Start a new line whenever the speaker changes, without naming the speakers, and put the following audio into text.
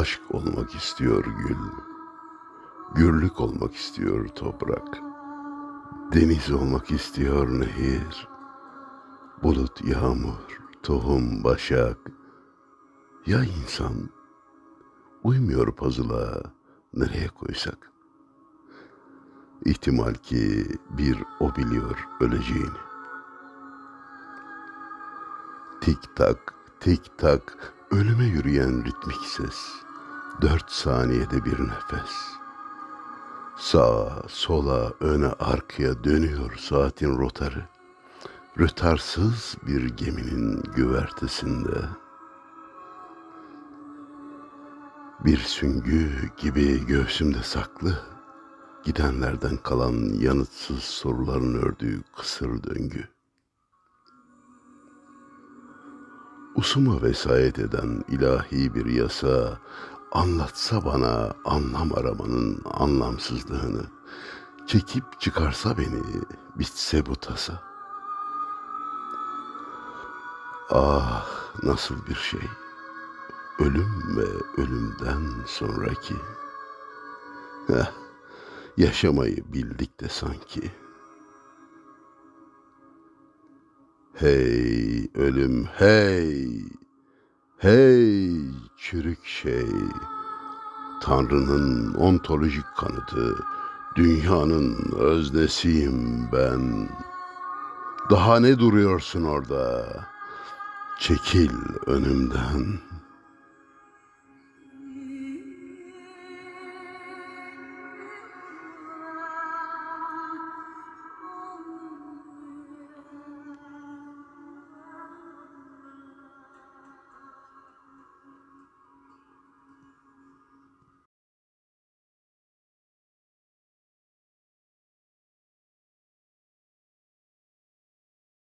Aşk olmak istiyor gül. Gürlük olmak istiyor toprak. Deniz olmak istiyor nehir. Bulut, yağmur, tohum, başak. Ya insan uymuyor puzzle'a nereye koysak? İhtimal ki bir o biliyor öleceğini. Tik tak, tik tak, ölüme yürüyen ritmik ses. Dört saniyede bir nefes. Sağa, sola, öne, arkaya dönüyor saatin rotarı. Rötarsız bir geminin güvertesinde. Bir süngü gibi göğsümde saklı. Gidenlerden kalan yanıtsız soruların ördüğü kısır döngü. Usuma vesayet eden ilahi bir yasa anlatsa bana anlam aramanın anlamsızlığını, çekip çıkarsa beni bitse bu tasa. Ah nasıl bir şey, ölüm ve ölümden sonraki. Heh, yaşamayı bildik de sanki. Hey ölüm hey, hey çürük şey. Tanrı'nın ontolojik kanıtı, dünyanın öznesiyim ben. Daha ne duruyorsun orada? Çekil önümden.''